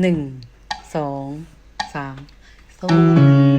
หนึ่งสองสามโซ